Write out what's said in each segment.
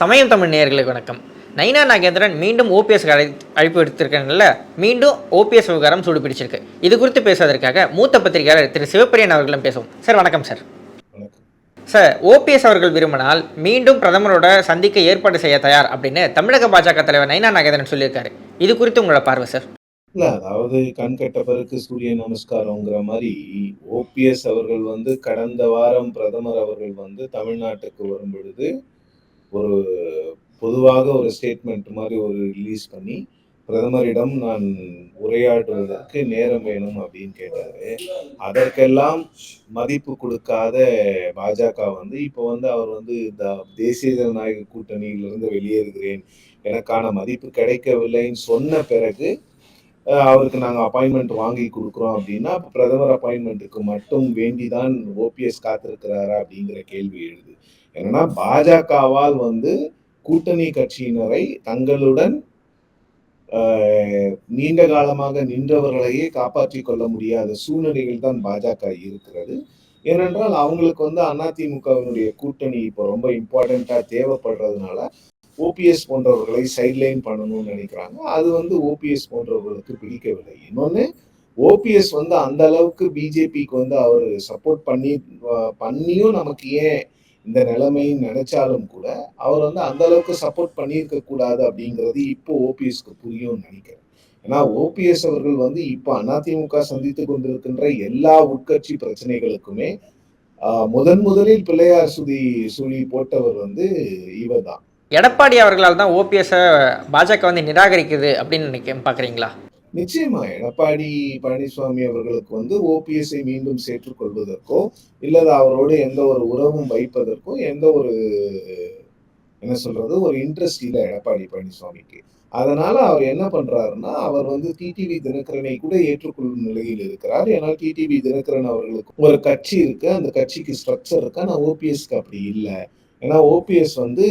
சமயம் தமிழ் நேயர்களுக்கு வணக்கம். நைனா நாகேந்திரன் மீண்டும் ஓபிஎஸ் அழை அழைப்பு எடுத்திருக்கனால மீண்டும் ஓபிஎஸ் விவகாரம் சூடு பிடிச்சிருக்கு. இது குறித்து பேசுவதற்காக மூத்த பத்திரிகையாளர் திரு சிவப்பிரியன் அவர்களும் பேசுவோம். சார் வணக்கம் சார். சார் ஓபிஎஸ் அவர்கள் விரும்பினால் மீண்டும் பிரதமரோட சந்திக்க ஏற்பாடு செய்ய தயார் அப்படின்னு தமிழக பாஜக தலைவர் நைனா நாகேந்திரன் சொல்லியிருக்காரு. இது குறித்து உங்களோட பார்வை சார்? இல்ல அதாவது கண் கெட்ட பிறகு சூரிய நமஸ்காரங்கிற மாதிரி ஓபிஎஸ் அவர்கள் வந்து கடந்த வாரம் பிரதமர் அவர்கள் வந்து தமிழ்நாட்டுக்கு வரும் பொழுது ஒரு பொதுவாக ஒரு ஸ்டேட்மெண்ட் மாதிரி ஒரு ரிலீஸ் பண்ணி பிரதமரிடம் நான் உரையாடுவதற்கு நேரம் வேணும் அப்படின்னு கேட்டாரு. அதற்கெல்லாம் மதிப்பு கொடுக்காத பாஜக வந்து இப்போ வந்து அவர் வந்து இந்த தேசிய ஜனநாயக கூட்டணியிலிருந்து வெளியேறுகிறேன் எனக்கான மதிப்பு கிடைக்கவில்லைன்னு சொன்ன பிறகு அவருக்கு நாங்கள் அப்பாயின்மெண்ட் வாங்கி கொடுக்குறோம் அப்படின்னா பிரதமர் அப்பாயின்மெண்ட்டுக்கு மட்டும் வேண்டிதான் ஓபிஎஸ் காத்திருக்கிறாரா அப்படிங்கிற கேள்வி எழுது. என்னன்னா பாஜகவால் வந்து கூட்டணி கட்சியினரை தங்களுடன் நீண்ட காலமாக நின்றவர்களையே காப்பாற்றிக் கொள்ள முடியாத சூழ்நிலையில் தான் பாஜக இருக்கிறது. ஏனென்றால் அவங்களுக்கு வந்து அதிமுகவினுடைய கூட்டணி இப்போ ரொம்ப இம்பார்ட்டண்டா தேவைப்படுறதுனால ஓபிஎஸ் போன்றவர்களை சைட்லைன் பண்ணணும்னு நினைக்கிறாங்க. அது வந்து ஓபிஎஸ் போன்றவர்களுக்கு பிடிக்கவில்லை. இன்னொன்று ஓபிஎஸ் வந்து அந்த அளவுக்கு பிஜேபிக்கு வந்து அவர் சப்போர்ட் பண்ணி பண்ணியும் நமக்கு ஏன் இந்த நிலைமை நினைச்சாலும் கூட அவர் வந்து அந்த அளவுக்கு சப்போர்ட் பண்ணியிருக்க கூடாது அப்படிங்கிறது இப்போ ஓபிஎஸ்க்கு புரியும்னு நினைக்கிறேன். ஏன்னா ஓபிஎஸ் அவர்கள் வந்து இப்போ அதிமுக சந்தித்து கொண்டிருக்கின்ற எல்லா உட்கட்சி பிரச்சனைகளுக்குமே முதன் முதலில் பிள்ளையார் சுதி சுழி போட்டவர் வந்து இவர் தான் எடப்பாடி அவர்களால் தான் ஓபிஎஸ்ஸை பாஜக வந்து நிராகரிக்குது அப்படின்னு நினைக்க பார்க்குறீங்களா? நிச்சயமா எடப்பாடி பழனிசாமி அவர்களுக்கு வந்து ஓபிஎஸ்ஐ மீண்டும் சேற்றுக்கொள்வதற்கோ இல்லது அவரோடு எந்த ஒரு உறவும் வைப்பதற்கோ எந்த ஒரு என்ன சொல்றது ஒரு இன்ட்ரெஸ்ட் இல்லை எடப்பாடி பழனிசாமிக்கு. அதனால அவர் என்ன பண்றாருன்னா அவர் வந்து டிடிவி தினகரனை கூட ஏற்றுக்கொள்ளும் நிலையில் இருக்கிறார். ஏன்னா டிடிவி தினகரன் அவர்களுக்கு ஒரு கட்சி இருக்கு அந்த கட்சிக்கு ஸ்ட்ரக்சர் இருக்கு ஆனா ஓபிஎஸ்க்கு அப்படி இல்லை. ஏன்னா ஓபிஎஸ் வந்து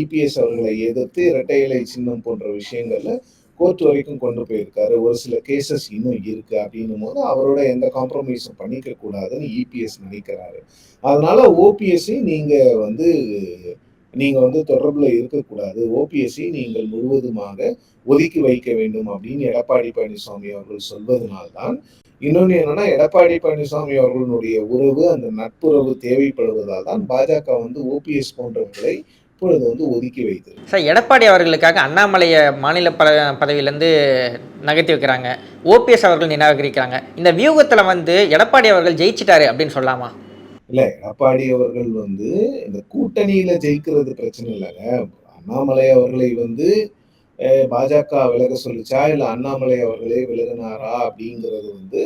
இபிஎஸ் அவர்களை எதிர்த்து இரட்டை இலை சின்னம் போன்ற விஷயங்கள்ல கோர்ட் வரைக்கும் கொண்டு போயிருக்காரு. ஒரு சில கேசஸ் இன்னும் இருக்கு அப்படின்னும் போது அவரோட எந்த காம்ப்ரமைஸும் பண்ணிக்க கூடாதுன்னு இபிஎஸ் நினைக்கிறாரு. அதனால ஓபிஎஸ்சி நீங்க வந்து நீங்க வந்து தொடர்புல இருக்கக்கூடாது ஓபிஎஸ்சி நீங்கள் முழுவதுமாக ஒதுக்கி வைக்க வேண்டும் அப்படின்னு எடப்பாடி பழனிசாமி அவர்கள் சொல்வதனால்தான் இன்னொன்று என்னன்னா எடப்பாடி பழனிசாமி அவர்களுடைய உறவு அந்த நட்புறவு தேவைப்படுவதால் தான் பாஜக வந்து ஓபிஎஸ் போன்றவர்களை இப்பொழுது வந்து ஒதுக்கி வைத்தது சார் எடப்பாடி அவர்களுக்காக அண்ணாமலையை மாநில ப பதவியிலேருந்து நகர்த்தி வைக்கிறாங்க. ஓபிஎஸ் அவர்கள் நிராகரிக்கிறாங்க. இந்த வியூகத்தில் வந்து எடப்பாடி அவர்கள் ஜெயிச்சிட்டாரு அப்படின்னு சொல்லலாமா? இல்ல எடப்பாடி அவர்கள் வந்து இந்த கூட்டணியில ஜெயிக்கிறது பிரச்சனை இல்லைங்க. அண்ணாமலை அவர்களை வந்து பாஜக விலக சொல்லுச்சா இல்ல அண்ணாமலை அவர்களே விலகினாரா அப்படிங்கிறது வந்து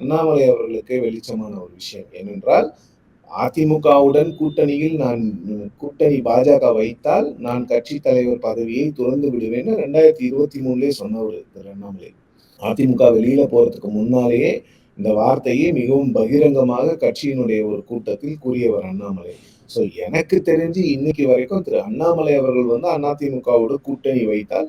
அண்ணாமலை அவர்களுக்கே வெளிச்சமான ஒரு விஷயம். ஏனென்றால் அதிமுகவுடன் கூட்டணியில் நான் கூட்டணி பாஜக வைத்தால் நான் கட்சி தலைவர் பதவியை துறந்து விடுவேன்னு ரெண்டாயிரத்தி இருபத்தி மூணுலயே சொன்னவர் திரு அண்ணாமலை அதிமுக வெளியில போறதுக்கு முன்னாலேயே இந்த வார்த்தையை மிகவும் பகிரங்கமாக கட்சியினுடைய ஒரு கூட்டத்தில் கூறியவர் அண்ணாமலை. சோ எனக்கு தெரிஞ்சு இன்னைக்கு வரைக்கும் திரு அண்ணாமலை அவர்கள் வந்து அதிமுகவோட கூட்டணி வைத்தால்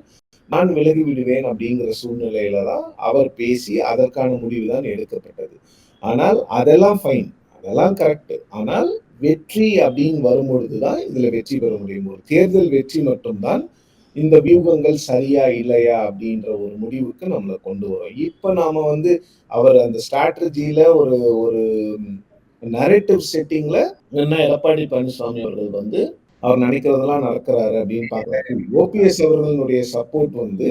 நான் விலகி விடுவேன் அப்படிங்கிற சூழ்நிலையில தான் அவர் பேசி அதற்கான முடிவு தான் எடுக்கப்பட்டது. ஆனால் அதெல்லாம் ஃபைன் அதெல்லாம் கரெக்ட் ஆனால் வெற்றி அப்படின்னு வரும்பொழுது தான் இதுல வெற்றி பெற முடியும். ஒரு தேர்தல் வெற்றி மட்டும்தான் இந்த வியூகங்கள் சரியா இல்லையா அப்படின்ற ஒரு முடிவுக்கு நம்மளை கொண்டு வரும். இப்ப நாம வந்து அவர் அந்த ஸ்ட்ராட்டஜியில ஒரு ஒரு நரேட்டிவ் செட்டிங்ல என்ன எடப்பாடி பழனிசாமி அவர்கள் வந்து அவர் நினைக்கிறதெல்லாம் நடக்கிறாரு அப்படின்னு பாக்குறாரு ஓபிஎஸ் அவர்களுடைய சப்போர்ட் வந்து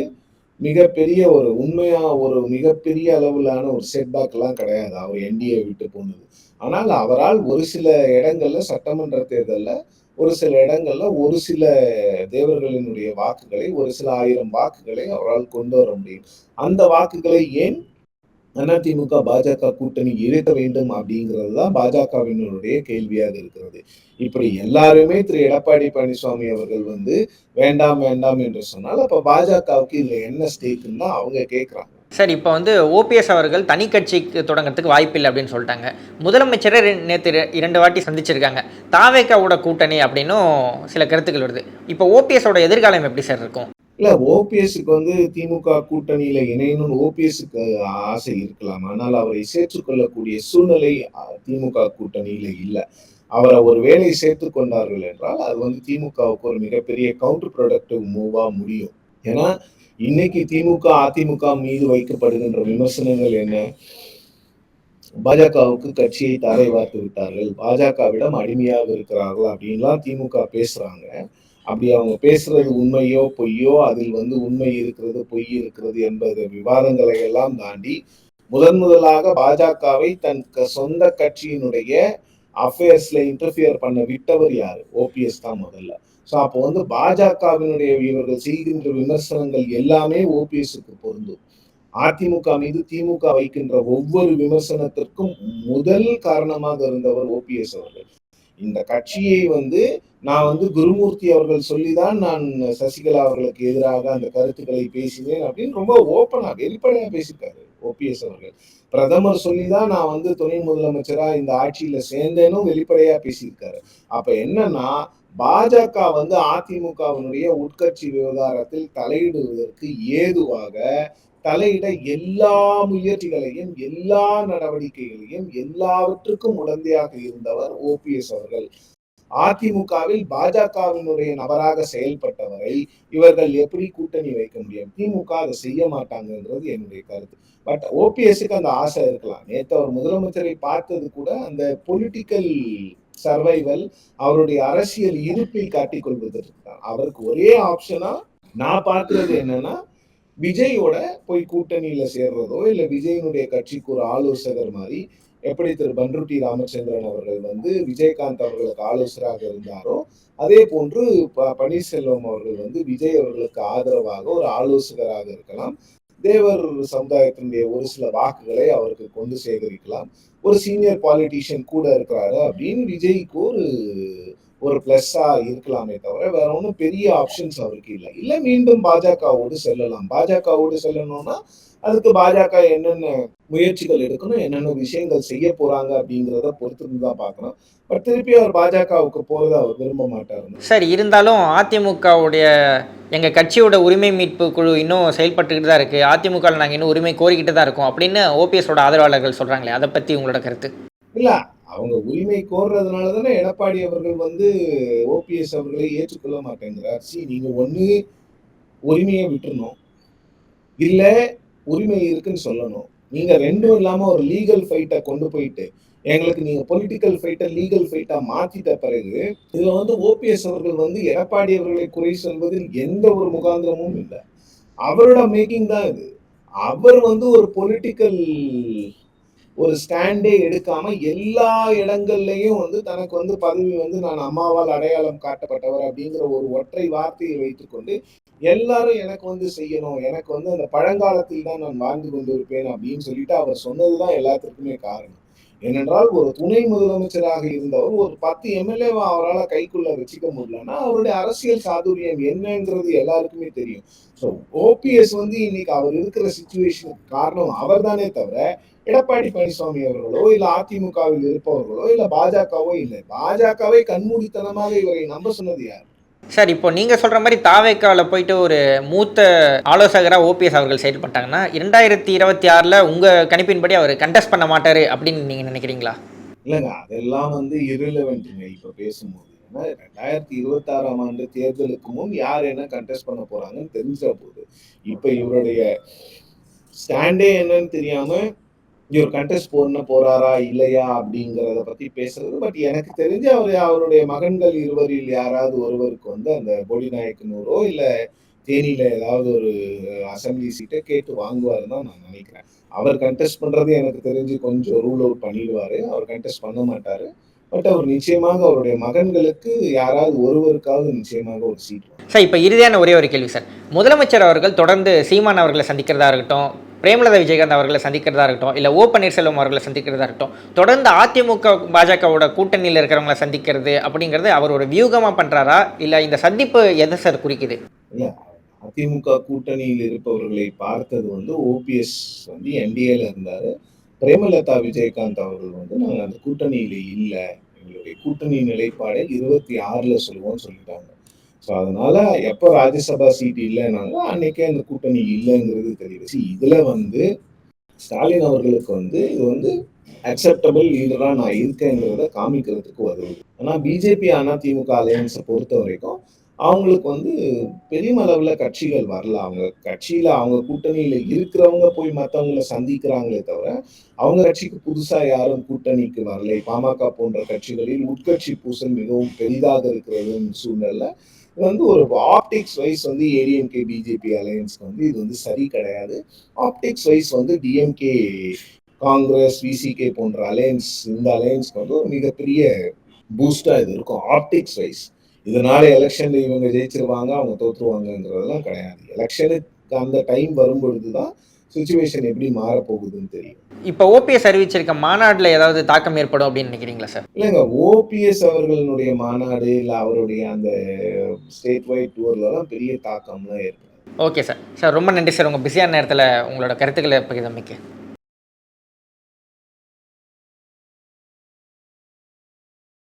மிகப்பெரிய ஒரு உண்மையா ஒரு மிகப்பெரிய அளவிலான ஒரு செட்பேக் எல்லாம் கிடையாது. அவர் என்டிஏ விட்டு போனது. ஆனால் அவரால் ஒரு சில இடங்கள்ல சட்டமன்ற தேர்தலில் ஒரு சில இடங்கள்ல ஒரு சில தேவர்களினுடைய வாக்குகளை ஒரு சில ஆயிரம் வாக்குகளை அவரால் கொண்டு வர முடியும். அந்த வாக்குகளை ஏன் அதிமுக பாஜக கூட்டணி இருக்க வேண்டும் அப்படிங்கிறது தான் பாஜகவினருடைய கேள்வியாக இருக்கிறது. இப்படி எல்லாருமே திரு. எடப்பாடி பழனிசாமி அவர்கள் வந்து வேண்டாம் வேண்டாம் என்று சொன்னால் அப்போ பாஜகவுக்கு இதில் என்ன ஸ்டேக்குன்னு தான் அவங்க கேட்குறாங்க சார் இப்போ வந்து ஓபிஎஸ் அவர்கள் தனி கட்சிக்கு தொடங்குறதுக்கு வாய்ப்பில்லை அப்படின்னு சொல்லிட்டாங்க. முதலமைச்சரை நேற்று இரண்டு வாட்டி சந்திச்சிருக்காங்க. தாவேக்காவோட கூட்டணி அப்படின்னும் சில கருத்துக்கள் வருது. இப்போ ஓபிஎஸோட எதிர்காலம் எப்படி சார் இருக்கும்? இல்ல ஓபிஎஸ்க்கு வந்து திமுக கூட்டணியில இணையணும்னு ஓபிஎஸ்க்கு ஆசை இருக்கலாம். ஆனால் அவரை சேர்த்துக்கொள்ளக்கூடிய சூழ்நிலை திமுக கூட்டணியில இல்ல. அவரை ஒரு வேலை சேர்த்து கொண்டார்கள் என்றால் அது வந்து திமுகவுக்கு ஒரு மிகப்பெரிய கவுண்டர் ப்ரொடக்டிவ் மூவா முடியும். ஏன்னா இன்னைக்கு திமுக அதிமுக மீது வைக்கப்படுகின்ற விமர்சனங்கள் என்ன? பாஜகவுக்கு கட்சியை தாரை வார்த்து விட்டார்கள். பாஜகவிடம் அடிமையாக இருக்கிறார்கள் அப்படின்லாம் திமுக பேசுறாங்க. அப்படி அவங்க பேசுறது உண்மையோ பொய்யோ அதில் வந்து உண்மை இருக்கிறது பொய் இருக்கிறது என்பது விவாதங்களை எல்லாம் தாண்டி முதன் முதலாக பாஜகவை தன் க- சொந்த கட்சியினுடைய அஃபேர்ஸ்ல இன்டர்ஃபியர் பண்ண விட்டவர் யாரு? ஓபிஎஸ் தான் முதல்ல. ஸோ அப்போ வந்து பாஜகவினுடைய இவர்கள் செய்கின்ற விமர்சனங்கள் எல்லாமே ஓபிஎஸ்க்கு பொருந்தும். அதிமுக மீது திமுக வைக்கின்ற ஒவ்வொரு விமர்சனத்திற்கும் முதல் காரணமாக இருந்தவர் ஓபிஎஸ் அவர்கள். இந்த கட்சியை வந்து நான் வந்து குருமூர்த்தி அவர்கள் சொல்லிதான் நான் சசிகலா அவர்களுக்கு எதிராக அந்த கருத்துக்களை பேசினேன் அப்படின்னு ரொம்ப ஓப்பனா வெளிப்படையா பேசியிருக்காரு ஓபிஎஸ் அவர்கள். பிரதமர் சொல்லிதான் நான் வந்து துணை முதலமைச்சரா இந்த ஆட்சியில சேர்ந்தேனும் வெளிப்படையா பேசியிருக்காரு. அப்ப என்னன்னா பாஜக வந்து அதிமுகவினுடைய உட்கட்சி விவகாரத்தில் தலையிடுவதற்கு ஏதுவாக தலையிட எல்லா முயற்சிகளையும் எல்லா நடவடிக்கைகளையும் எல்லாவற்றுக்கும் உடந்தையாக இருந்தவர் ஓபிஎஸ் அவர்கள். அதிமுகவில் பாஜகவினுடைய நபராக செயல்பட்டவரை இவர்கள் எப்படி கூட்டணி வைக்க முடியும்? திமுக அதை செய்ய மாட்டாங்கன்றது என்னுடைய கருத்து. பட் ஓபிஎஸ்க்கு அந்த ஆசை இருக்கலாம். நேற்று அவர் முதலமைச்சரை பார்த்தது கூட அந்த பொலிட்டிக்கல் சர்வைவல் அவருடைய அரசியல் இருப்பை காட்டிக் கொள்வதற்கு தான். அவருக்கு ஒரே ஆப்ஷனா நான் பார்க்கிறது என்னன்னா விஜயோட போய் கூட்டணியில சேர்றதோ இல்ல விஜயனுடைய கட்சிக்கு ஒரு ஆலோசகர் மாதிரி எப்படி திரு பன்ருட்டி ராமச்சந்திரன் அவர்கள் வந்து விஜயகாந்த் அவர்களுக்கு ஆலோசகராக இருந்தாரோ அதே போன்று ப- பன்னீர்செல்வம் அவர்கள் வந்து விஜய் அவர்களுக்கு ஆதரவாக ஒரு ஆலோசகராக இருக்கலாம். தேவர் சமுதாயத்தினுடைய ஒரு சில வாக்குகளை அவருக்கு கொண்டு சேகரிக்கலாம். ஒரு சீனியர் பாலிட்டிஷியன் கூட இருக்கிறாரு அப்படின்னு விஜய்க்கு ஒரு ஒரு பிளஸ்ஸா இருக்கலாமே தவிர வேற ஒன்றும் பெரிய ஆப்ஷன்ஸ் அவருக்கு இல்லை. இல்லை மீண்டும் பாஜகவோடு செல்லலாம். பாஜகவோடு செல்லணும்னா அதுக்கு பாஜக என்னென்ன முயற்சிகள் எடுக்கணும் என்னென்ன விஷயங்கள் செய்ய போறாங்க அப்படிங்கிறத பொறுத்து தான் பார்க்கணும். பட் திருப்பி அவர் பாஜகவுக்கு போறத அவர் விரும்ப மாட்டாரு சார் இருந்தாலும் அதிமுகவுடைய எங்கள் கட்சியோட உரிமை மீட்பு குழு இன்னும் செயல்பட்டுக்கிட்டு தான் இருக்குது அதிமுகவில் நாங்கள் இன்னும் உரிமை கோரிக்கிட்டு தான் இருக்கோம் அப்படின்னு ஓபிஎஸோட ஆதரவாளர்கள் சொல்கிறாங்களே அதை பற்றி உங்களோட கருத்து? இல்ல அவங்க உரிமை கோர்றதுனால தானே எடப்பாடி அவர்கள் வந்து ஓபிஎஸ் அவர்களை ஏற்றுக்கொள்ள மாட்டேங்கிறார். சி நீங்க ஒண்ணு உரிமையை விட்டுறணும். இல்ல உரிமை இருக்குன்னு சொல்லணும். நீங்க ரெண்டும் இல்லாம ஒரு லீகல் ஃபைட்டை கொண்டு போயிட்டு எங்களுக்கு நீங்க பொலிட்டிக்கல் ஃபைட்டை லீகல் ஃபைட்டா மாத்திட்ட பிறகு இதுல வந்து ஓபிஎஸ் அவர்கள் வந்து எடப்பாடி அவர்களை குறை சொல்வதில் எந்த ஒரு முகாந்திரமும் இல்லை. அவரோட மேக்கிங் தான் இது. அவர் வந்து ஒரு பொலிட்டிக்கல் ஒரு ஸ்டாண்டே எடுக்காம எல்லா இடங்கள்லயும் வந்து தனக்கு வந்து பதவி வந்து நான் அம்மாவால் அடையாளம் காட்டப்பட்டவர் அப்படிங்கிற ஒரு ஒற்றை வார்த்தையை வைத்துக்கொண்டு எல்லாரும் எனக்கு வந்து செய்யணும் எனக்கு வந்து அந்த பழங்காலத்தில் தான் நான் வாழ்ந்து கொண்டிருப்பேன் அப்படின்னு சொல்லிட்டு அவர் சொன்னதுதான் எல்லாத்திற்குமே காரணம். ஏனென்றால் ஒரு துணை முதலமைச்சராக இருந்தவர் ஒரு பத்து எம்எல்ஏவை அவரால் கைக்குள்ள வச்சுக்க முடியலன்னா அவருடைய அரசியல் சாதுரியம் என்னங்கிறது எல்லாருக்குமே தெரியும். ஸோ ஓபிஎஸ் வந்து இன்னைக்கு அவர் இருக்கிற சுச்சுவேஷனுக்கு காரணம் அவர் தானே தவிர எடப்பாடி பழனிசாமி அவர்களோ இல்ல அதிமுகவில் இருப்பவர்களோ இல்ல பாஜகவோ இல்லை. பாஜகவை கண்மூடித்தனமாக இவரை நம்ப சொன்னது யார்? சார் இப்போ நீங்கள் சொல்கிற மாதிரி தாவேக்காவில் போயிட்டு ஒரு மூத்த ஆலோசகராக ஓபிஎஸ் அவர்கள் செயல்பட்டாங்கன்னா இரண்டாயிரத்தி இருபத்தி ஆறில் உங்கள் கணிப்பின்படி அவர் கண்டெஸ்ட் பண்ண மாட்டார் அப்படின்னு நீங்கள் நினைக்கிறீங்களா? இல்லைங்க அதெல்லாம் வந்து irrelevantங்க இப்ப பேசும்போது ஏன்னா ரெண்டாயிரத்தி இருபத்தி ஆறாம் ஆண்டு தேர்தலுக்கு முன் யார் என்ன கண்டெஸ்ட் பண்ண போறாங்கன்னு தெரிஞ்ச போது இப்ப இவருடைய ஸ்டாண்டே என்னன்னு தெரியாம ஒரு கண்டெஸ்ட் போடணும் போறாரா இல்லையா அப்படிங்கிறத பத்தி பேசுறது. பட் எனக்கு தெரிஞ்சு அவர் அவருடைய மகன்கள் இருவரில் யாராவது ஒருவருக்கு வந்து அந்த போடிநாயக்கனூரோ இல்ல தேனியில ஏதாவது ஒரு அசம்பிளி சீட்டை கேட்டு வாங்குவாருன்னு தான் நான் நினைக்கிறேன். அவர் கண்டெஸ்ட் பண்றது எனக்கு தெரிஞ்சு கொஞ்சம் ரூல் அவுட் பண்ணிடுவாரு. அவர் கண்டெஸ்ட் பண்ண மாட்டாரு. பட் அவர் நிச்சயமாக அவருடைய மகன்களுக்கு யாராவது ஒருவருக்காவது நிச்சயமாக ஒரு சீட் சார் இப்போ இறுதியான ஒரே ஒரு கேள்வி சார் முதலமைச்சர் அவர்கள் தொடர்ந்து சீமான் அவர்களை சந்திக்கிறதா இருக்கட்டும் பிரேமலதா விஜயகாந்த் அவர்களை சந்திக்கிறதா இருக்கட்டும் இல்லை ஓ பன்னீர்செல்வம் அவர்களை சந்திக்கிறதா இருக்கட்டும் தொடர்ந்து அதிமுக பாஜகவோட கூட்டணியில் இருக்கிறவங்களை சந்திக்கிறது அப்படிங்கிறது அவர் ஒரு வியூகமாக பண்ணுறாரா இல்லை இந்த சந்திப்பு எதை சார் குறிக்குது? இல்ல அதிமுக கூட்டணியில் இருப்பவர்களை பார்த்தது வந்து ஓபிஎஸ் வந்து என்டிஏல இருந்தாரு. பிரேமலதா விஜயகாந்த் அவர்கள் வந்து நாங்கள் அந்த கூட்டணியில் இல்லை. எங்களுடைய கூட்டணி நிலைப்பாடை இருபத்தி ஆறுல சொல்லுவோம்னு சொல்லிட்டாங்க. ஸோ அதனால எப்போ ராஜ்யசபா சீட் இல்லைனாலும் அன்னைக்கே அந்த கூட்டணி இல்லைங்கிறது தெரியுது ஸோ இதுல வந்து ஸ்டாலின் அவர்களுக்கு வந்து இது வந்து அக்செப்டபிள் லீடரா நான் இருக்கேங்கிறத காமிக்கிறதுக்கு வருது ஆனா பிஜேபி அதிமுக அலையன்ஸை பொறுத்த வரைக்கும் அவங்களுக்கு வந்து பெரிய கட்சிகள் வரல. அவங்க கட்சியில் அவங்க கூட்டணியில் இருக்கிறவங்க போய் மற்றவங்கள சந்திக்கிறாங்களே தவிர அவங்க கட்சிக்கு புதுசாக யாரும் கூட்டணிக்கு வரலை. பாமக போன்ற கட்சிகளில் உட்கட்சி பூசல் மிகவும் பெரிதாக இருக்கிறது சூழ்நிலை இது வந்து ஒரு ஆப்டிக்ஸ் வைஸ் வந்து ஏடிஎம்கே பிஜேபி அலையன்ஸ்க்கு வந்து இது வந்து சரி கிடையாது. ஆப்டிக்ஸ் வைஸ் வந்து டிஎம்கே காங்கிரஸ் விசிகே போன்ற அலையன்ஸ் இந்த அலையன்ஸ்க்கு வந்து ஒரு மிகப்பெரிய பூஸ்டாக இது இருக்கும். ஆப்டிக்ஸ் வைஸ் இதனால எலெக்ஷன்ல இவங்க ஜெயிச்சிருவாங்க அவங்க தோற்றுவாங்கன்றதெல்லாம் கிடையாது. எலெக்ஷனுக்கு அந்த டைம் வரும்பொழுது தான் சுச்சுவேஷன் எப்படி மாறப்போகுதுன்னு தெரியும் இப்போ ஓபிஎஸ் அறிவிச்சிருக்க மாநாட்டில் ஏதாவது தாக்கம் ஏற்படும் அப்படின்னு நினைக்கிறீங்களா சார்? இல்லைங்க ஓபிஎஸ் அவர்களுடைய மாநாடு இல்லை அவருடைய அந்த ஸ்டேட் வைட் டூர்லலாம் பெரிய தாக்கம்லாம் ஏற்படும். Okay sir. சார் ரொம்ப நன்றி சார். உங்கள் பிஸியான நேரத்தில் உங்களோட கருத்துக்களை பகிர்ந்தமைக்கு.